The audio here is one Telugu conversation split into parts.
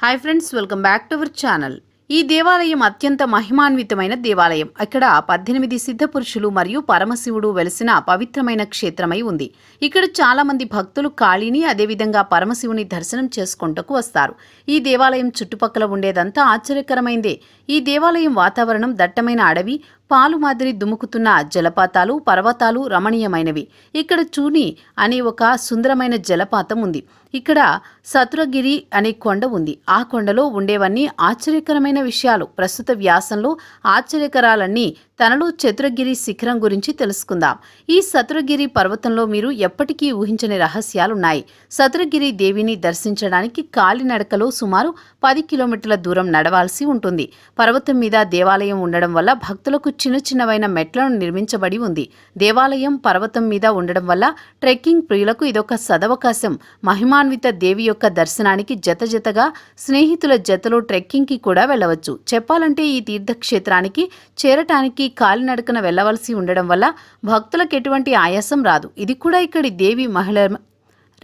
Hi friends welcome back to our channel ఈ దేవాలయం అత్యంత మహిమాన్వితమైన దేవాలయం. ఇక్కడ పద్దెనిమిది సిద్ధ పురుషులు మరియు పరమశివుడు వెలిసిన పవిత్రమైన క్షేత్రమై ఉంది. ఇక్కడ చాలామంది భక్తులు కాళీని అదేవిధంగా పరమశివుని దర్శనం చేసుకుంటకు వస్తారు. ఈ దేవాలయం చుట్టుపక్కల ఉండేదంతా ఆశ్చర్యకరమైందే. ఈ దేవాలయం వాతావరణం దట్టమైన అడవి పాలు మాదిరి దుముకుతున్న జలపాతాలు పర్వతాలు రమణీయమైనవి. ఇక్కడ చూని అనే ఒక సుందరమైన జలపాతం ఉంది. ఇక్కడ సతురగిరి అనే కొండ ఉంది. ఆ కొండలో ఉండేవన్నీ ఆశ్చర్యకరమైన విషయాలు. ప్రస్తుత వ్యాసంలో ఆశ్చర్యకరాలన్నీ తనలో చతురగిరి శిఖరం గురించి తెలుసుకుందాం. ఈ సతురగిరి పర్వతంలో మీరు ఎప్పటికీ ఊహించని రహస్యాలున్నాయి. సతురగిరి దేవిని దర్శించడానికి కాలినడకలో సుమారు పది కిలోమీటర్ల దూరం నడవాల్సి ఉంటుంది. పర్వతం మీద దేవాలయం ఉండడం వల్ల భక్తులకు చిన్న చిన్నవైన మెట్లను నిర్మించబడి ఉంది. దేవాలయం పర్వతం మీద ఉండడం వల్ల ట్రెక్కింగ్ ప్రియులకు ఇదొక సదవకాశం. మహిమాన్విత దేవి యొక్క దర్శనానికి జత జతగా స్నేహితుల జతలో ట్రెక్కింగ్కి కూడా వెళ్ళవచ్చు. చెప్పాలంటే ఈ తీర్థక్షేత్రానికి చేరటానికి కాలినడకన వెళ్ళవలసి ఉండడం వల్ల భక్తులకు ఎటువంటి ఆయాసం రాదు. ఇది కూడా ఇక్కడి దేవి మహిళ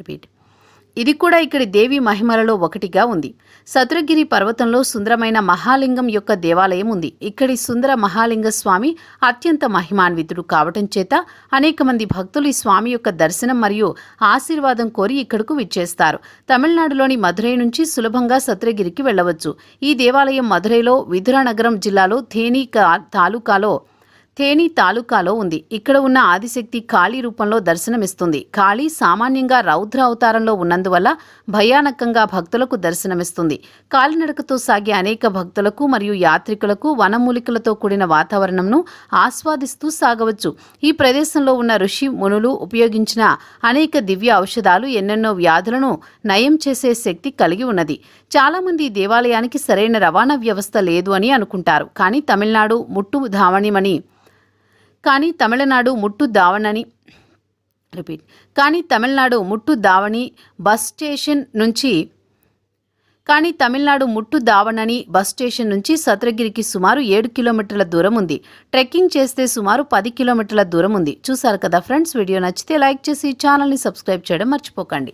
రిపీట్. ఇది కూడా ఇక్కడి దేవి మహిమలలో ఒకటిగా ఉంది. సతురగిరి పర్వతంలో సుందరమైన మహాలింగం యొక్క దేవాలయం ఉంది. ఇక్కడి సుందర మహాలింగ స్వామి అత్యంత మహిమాన్వితుడు కావటం చేత అనేక మంది భక్తులు ఈ స్వామి యొక్క దర్శనం మరియు ఆశీర్వాదం కోరి ఇక్కడకు విచ్చేస్తారు. తమిళనాడులోని మధురై నుంచి సులభంగా సతురగిరికి వెళ్ళవచ్చు. ఈ దేవాలయం మధురైలో విధురానగరం జిల్లాలో థేని తాలూకాలో తేని తాలూకాలో ఉంది. ఇక్కడ ఉన్న ఆదిశక్తి కాళీ రూపంలో దర్శనమిస్తుంది. కాళీ సామాన్యంగా రౌద్ర అవతారంలో ఉన్నందువల్ల భయానకంగా భక్తులకు దర్శనమిస్తుంది. కాలినడకతో సాగే అనేక భక్తులకు మరియు యాత్రికులకు వనమూలికలతో కూడిన వాతావరణంను ఆస్వాదిస్తూ సాగవచ్చు. ఈ ప్రదేశంలో ఉన్న ఋషి మునులు ఉపయోగించిన అనేక దివ్య ఔషధాలు ఎన్నెన్నో వ్యాధులను నయం చేసే శక్తి కలిగి ఉన్నది. చాలామంది దేవాలయానికి సరైన రవాణా వ్యవస్థ లేదు అని అనుకుంటారు. కానీ తమిళనాడు ముట్టు ధావణిమని కానీ తమిళనాడు ముట్టు దావణని రిపీట్ కానీ తమిళనాడు ముట్టు దావణి బస్ స్టేషన్ నుంచి కానీ తమిళనాడు ముట్టు దావణని బస్ స్టేషన్ నుంచి సత్రగిరికి సుమారు ఏడు కిలోమీటర్ల దూరం ఉంది. ట్రెక్కింగ్ చేస్తే సుమారు పది కిలోమీటర్ల దూరం ఉంది. చూసారు కదా ఫ్రెండ్స్ వీడియో నచ్చితే లైక్ చేసి ఛానల్ని సబ్స్క్రైబ్ చేయడం మర్చిపోకండి.